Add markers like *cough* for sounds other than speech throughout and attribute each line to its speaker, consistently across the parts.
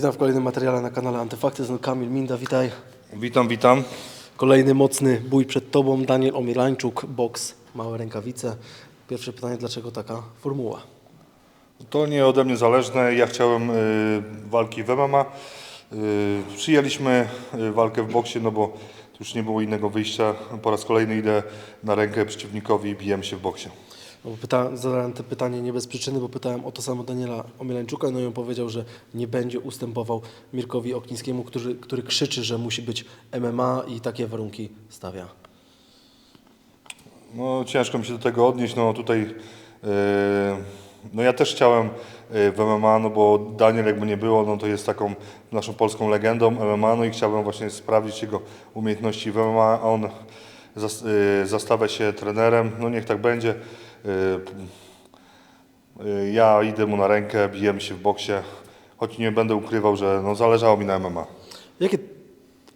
Speaker 1: Witam w kolejnym materiale na kanale Antyfakty. No Kamil Minda, witaj.
Speaker 2: Witam, witam.
Speaker 1: Kolejny mocny bój przed Tobą. Daniel Omielańczuk, boks, małe rękawice. Pierwsze pytanie, dlaczego taka formuła?
Speaker 2: To nie ode mnie zależne. Ja chciałem y, walki w MMA. Y, przyjęliśmy y, walkę w boksie, no bo już nie było innego wyjścia. Po raz kolejny idę na rękę przeciwnikowi i bijemy się w boksie.
Speaker 1: Bo pyta, zadałem to pytanie nie bez przyczyny, bo pytałem o to samo Daniela Omielańczuka, no i on powiedział, że nie będzie ustępował Mirkowi Oknińskiemu, który, który krzyczy, że musi być MMA i takie warunki stawia.
Speaker 2: No ciężko mi się do tego odnieść. No tutaj y, no ja też chciałem y, w MMA, no bo Daniel jakby nie było, no to jest taką naszą polską legendą MMA, no i chciałbym właśnie sprawdzić jego umiejętności w MMA, on zas, y, zastawia się trenerem, no niech tak będzie. Y, y, Ja idę mu na rękę, bijemy się w boksie, choć nie będę ukrywał, że no zależało mi na MMA.
Speaker 1: Jakie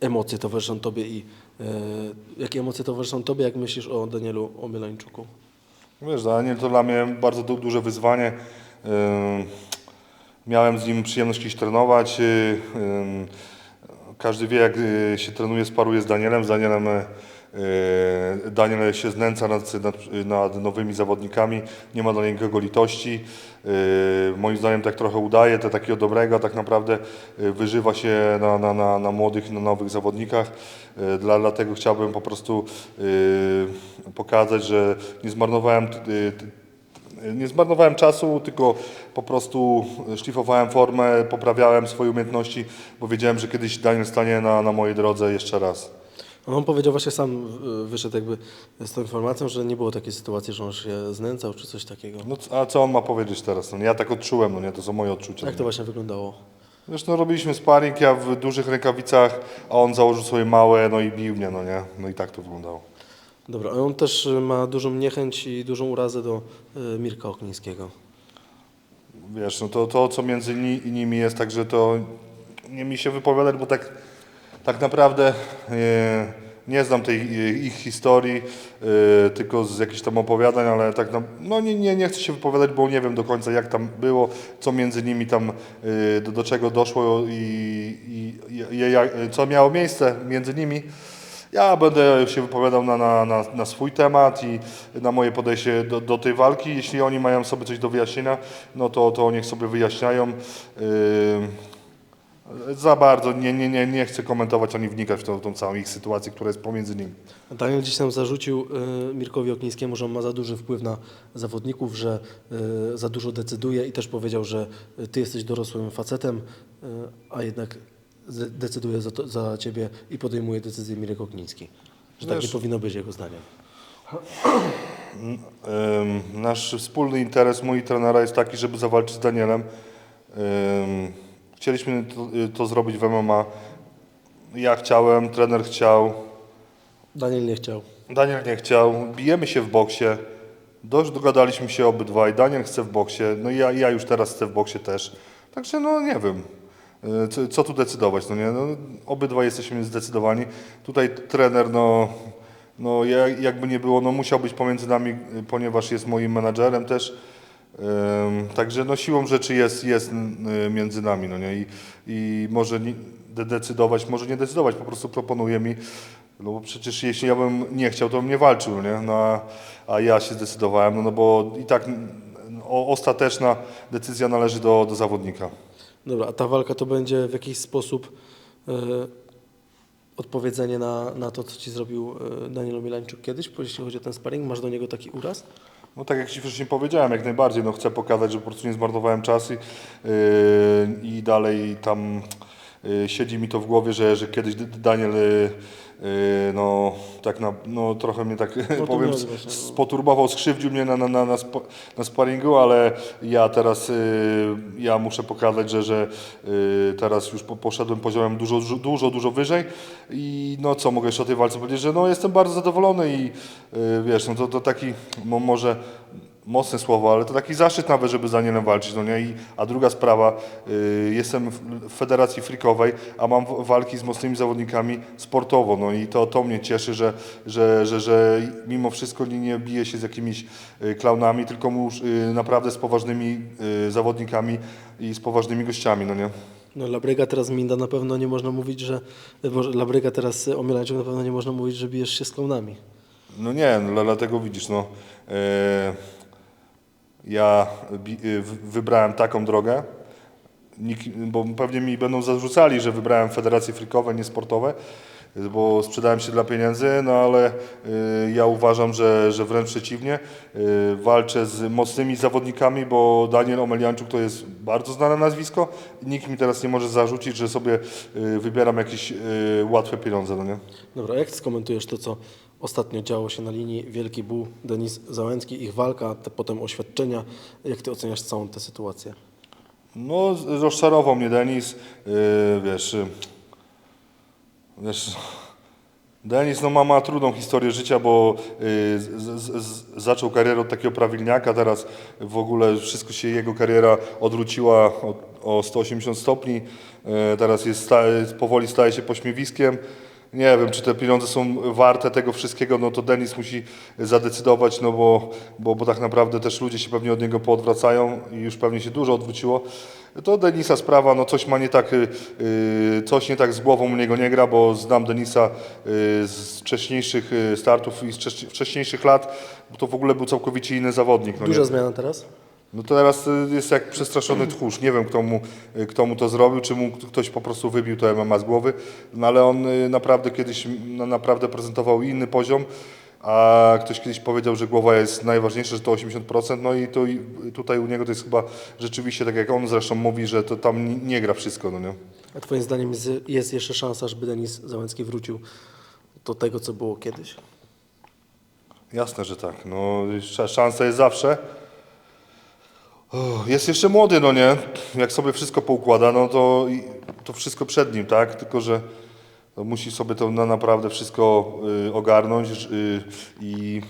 Speaker 1: emocje towarzyszą Tobie i e, jakie emocje towarzyszą Tobie, jak myślisz o Danielu Omielańczuku?
Speaker 2: Wiesz, Daniel to dla mnie bardzo du duże wyzwanie. Ym, Miałem z nim przyjemność kiedyś trenować. y, Każdy wie, jak y, się trenuje, sparuje z Danielem. Z Danielem y, Daniel się znęca nad, nad, nad nowymi zawodnikami. Nie ma dla niego litości. Y, Moim zdaniem tak trochę udaje, to takiego dobrego, tak naprawdę y, wyżywa się na, na, na, na młodych, na nowych zawodnikach. Dla, dlatego chciałbym po prostu pokazać, że nie zmarnowałem nie zmarnowałem czasu, tylko po prostu szlifowałem formę, poprawiałem swoje umiejętności, bo wiedziałem, że kiedyś Daniel stanie na, na mojej drodze jeszcze raz.
Speaker 1: No, On powiedział właśnie sam, y, wyszedł jakby z tą informacją, że nie było takiej sytuacji, że on się znęcał czy coś takiego.
Speaker 2: No, c- a co on ma powiedzieć teraz? No, ja tak odczułem, no nie, to są moje odczucia.
Speaker 1: Jak to właśnie wyglądało?
Speaker 2: Wiesz, no robiliśmy sparring, ja w dużych rękawicach, a on założył sobie małe, no i bił mnie, no nie, no i tak to wyglądało.
Speaker 1: Dobra, a on też y, ma dużą niechęć i dużą urazę do y, Mirka Oknińskiego.
Speaker 2: Wiesz, no to, to co między ni- nimi jest, także to nie mi się wypowiadać, bo tak, tak naprawdę e, nie znam tej e, ich historii, e, tylko z jakichś tam opowiadań, ale tak no nie, nie, nie chcę się wypowiadać, bo nie wiem do końca jak tam było, co między nimi tam, do, do czego doszło i, i, i jak- co miało miejsce między nimi. Ja będę się wypowiadał na, na, na, na swój temat i na moje podejście do, do tej walki. Jeśli oni mają sobie coś do wyjaśnienia, no to, to niech sobie wyjaśniają. Yy, za bardzo nie, nie, nie, nie chcę komentować ani wnikać w tą, tą całą ich sytuację, która jest pomiędzy nimi.
Speaker 1: Daniel dziś tam zarzucił y, Mirkowi Oknińskiemu, że on ma za duży wpływ na zawodników, że y, za dużo decyduje i też powiedział, że ty jesteś dorosłym facetem, y, a jednak decyduje za, to, za ciebie i podejmuje decyzję Mirek Okniński. Że tak nie
Speaker 2: Wiesz-
Speaker 1: powinno być jego zdaniem.
Speaker 2: Nasz wspólny interes, mój trenera jest taki, żeby zawalczyć z Danielem. Chcieliśmy to, to zrobić w MMA. Ja chciałem, trener chciał,
Speaker 1: Daniel nie chciał.
Speaker 2: Daniel nie chciał, bijemy się w boksie. Dość dogadaliśmy się obydwaj. Daniel chce w boksie, no i ja, ja już teraz chcę w boksie też. Także no nie wiem, y, co, co tu decydować, no nie? No, obydwaj jesteśmy zdecydowani. Tutaj trener, no, no ja- jakby nie było, no musiał być pomiędzy nami, ponieważ jest moim menadżerem też. Także no siłą rzeczy jest, jest y, między nami, no nie? I, i może nie, de- decydować, może nie decydować, po prostu proponuje mi, no bo przecież jeśli ja bym nie chciał, to bym nie walczył, nie? No, a, a ja się zdecydowałem, no, no bo i tak o, ostateczna decyzja należy do, do zawodnika.
Speaker 1: Dobra, a ta walka to będzie w jakiś sposób y, odpowiedzenie na, na to, co ci zrobił y, Daniel Omielańczuk kiedyś, jeśli chodzi o ten sparring, masz do niego taki uraz?
Speaker 2: No tak jak Ci wcześniej powiedziałem, jak najbardziej, no chcę pokazać, że po prostu nie zmarnowałem czasu yy, i dalej tam yy, siedzi mi to w głowie, że, że kiedyś Daniel yy, no tak na, no trochę mnie tak *laughs* powiem, s-
Speaker 1: właśnie, no.
Speaker 2: spoturbował, skrzywdził mnie na, na, na, na, spa, na sparingu, ale ja teraz yy, ja muszę pokazać, że, że yy, teraz już po, poszedłem poziomem dużo, dużo, dużo, wyżej i no co mogę jeszcze o tej walce powiedzieć, że no jestem bardzo zadowolony i yy, wiesz, no to, to taki mo, może mocne słowo, ale to taki zaszczyt nawet, żeby z Danielem walczyć, no nie? I, a druga sprawa, y, jestem w federacji freakowej, a mam walki z mocnymi zawodnikami sportowo, no i to, to mnie cieszy, że, że, że, że mimo wszystko nie, nie biję się z jakimiś y, klaunami, tylko mus, y, naprawdę z poważnymi y, zawodnikami i z poważnymi gościami, no nie?
Speaker 1: No Labryga teraz Minda na pewno nie można mówić, że... Boże, Labryga teraz y, Omielańczyk na pewno nie można mówić, że bijesz się z klaunami.
Speaker 2: No nie, no, dla- dlatego widzisz, no, e, ja w- wybrałem taką drogę, bo pewnie mi będą zarzucali, że wybrałem federacje frikowe, niesportowe, bo sprzedałem się dla pieniędzy, no ale e, ja uważam, że, że wręcz przeciwnie, e, walczę z mocnymi zawodnikami, bo Daniel Omelianczuk to jest bardzo znane nazwisko. Nikt mi teraz nie może zarzucić, że sobie wybieram jakieś łatwe pieniądze, no nie?
Speaker 1: Dobra, jak skomentujesz to, co ostatnio działo się na linii Wielki Buł, Denis Załęcki, ich walka, te potem oświadczenia. Jak ty oceniasz całą tę sytuację?
Speaker 2: No, rozczarował mnie Denis, yy, wiesz, yy, wiesz, Denis no, ma, ma trudną historię życia, bo yy, z, z, z, zaczął karierę od takiego prawilniaka, teraz w ogóle wszystko się, jego kariera odwróciła o, o 180 stopni, yy, teraz jest, powoli staje się pośmiewiskiem. Nie wiem, czy te pieniądze są warte tego wszystkiego, no to Denis musi zadecydować, no bo, bo, bo tak naprawdę też ludzie się pewnie od niego poodwracają i już pewnie się dużo odwróciło. To Denisa sprawa, no coś ma nie tak, y, y, coś nie tak z głową u niego nie gra, bo znam Denisa y, z wcześniejszych startów i z wcześ- wcześniejszych lat, bo to w ogóle był całkowicie inny zawodnik. No
Speaker 1: Duża
Speaker 2: nie?
Speaker 1: zmiana teraz?
Speaker 2: No to teraz y, jest jak przestraszony tchórz. Nie wiem, kto mu, y, kto mu to zrobił, czy mu ktoś po prostu wybił to MMA z głowy, no ale on y, naprawdę kiedyś no, naprawdę prezentował inny poziom, a ktoś kiedyś powiedział, że głowa jest najważniejsza, że to 80%, no i to, tutaj u niego to jest chyba rzeczywiście, tak jak on zresztą mówi, że to tam nie- gra wszystko, no nie?
Speaker 1: A twoim zdaniem jest, jeszcze szansa, żeby Denis Załęcki wrócił do tego, co było kiedyś?
Speaker 2: Jasne, że tak. No, sz- szansa jest zawsze. Jest jeszcze młody, no nie? Jak sobie wszystko poukłada, no to, to wszystko przed nim, tak? Tylko, że no, musi sobie to na naprawdę wszystko y, ogarnąć y, i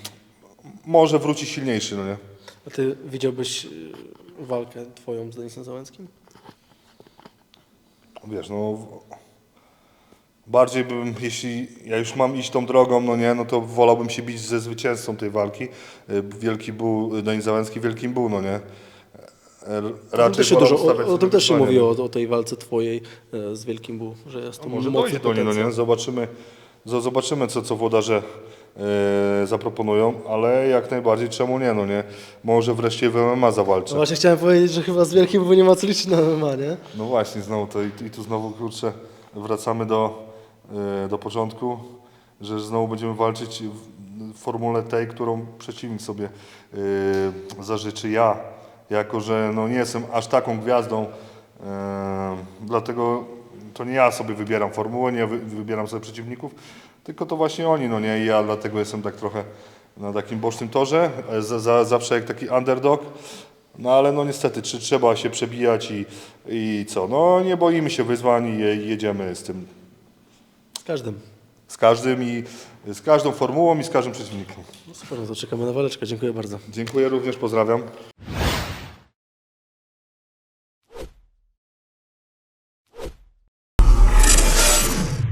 Speaker 2: może wróci silniejszy, no nie?
Speaker 1: A ty widziałbyś y, walkę twoją z Denisem Załęckim?
Speaker 2: Wiesz, no... Bardziej bym, jeśli ja już mam iść tą drogą, no nie, no to wolałbym się bić ze zwycięzcą tej walki. Wielki Buł, Denis Załęcki, Wielkim Buł, no nie? E,
Speaker 1: też się, dużo, o, o tym też się mówi
Speaker 2: no.
Speaker 1: o, o tej walce twojej e, z Wielkim Buł, że jest to
Speaker 2: Może
Speaker 1: mocny
Speaker 2: dojdzie do niej, no nie? Zobaczymy, zo- zobaczymy co, co włodarze e, zaproponują, ale jak najbardziej czemu nie, no nie? Może wreszcie w MMA
Speaker 1: No
Speaker 2: zawalczę.
Speaker 1: właśnie chciałem powiedzieć, że chyba z Wielkim Buł nie ma co liczyć na MMA, nie?
Speaker 2: No właśnie, znowu to i, i tu znowu kurczę wracamy do, e, do początku, że znowu będziemy walczyć w formule tej, którą przeciwnik sobie e, zażyczy. Ja, jako że no, nie jestem aż taką gwiazdą, e, dlatego to nie ja sobie wybieram formułę, nie wy, wybieram sobie przeciwników, tylko to właśnie oni, no nie, i ja dlatego jestem tak trochę na takim bocznym torze, e, za, za, zawsze jak taki underdog, no ale no niestety, czy trzeba się przebijać i, i co, no nie boimy się wyzwań i je, jedziemy z tym,
Speaker 1: Z każdym.
Speaker 2: z każdym i z każdą formułą i z każdym przeciwnikiem.
Speaker 1: No super, no to czekamy na waleczkę. Dziękuję bardzo.
Speaker 2: Dziękuję również, pozdrawiam.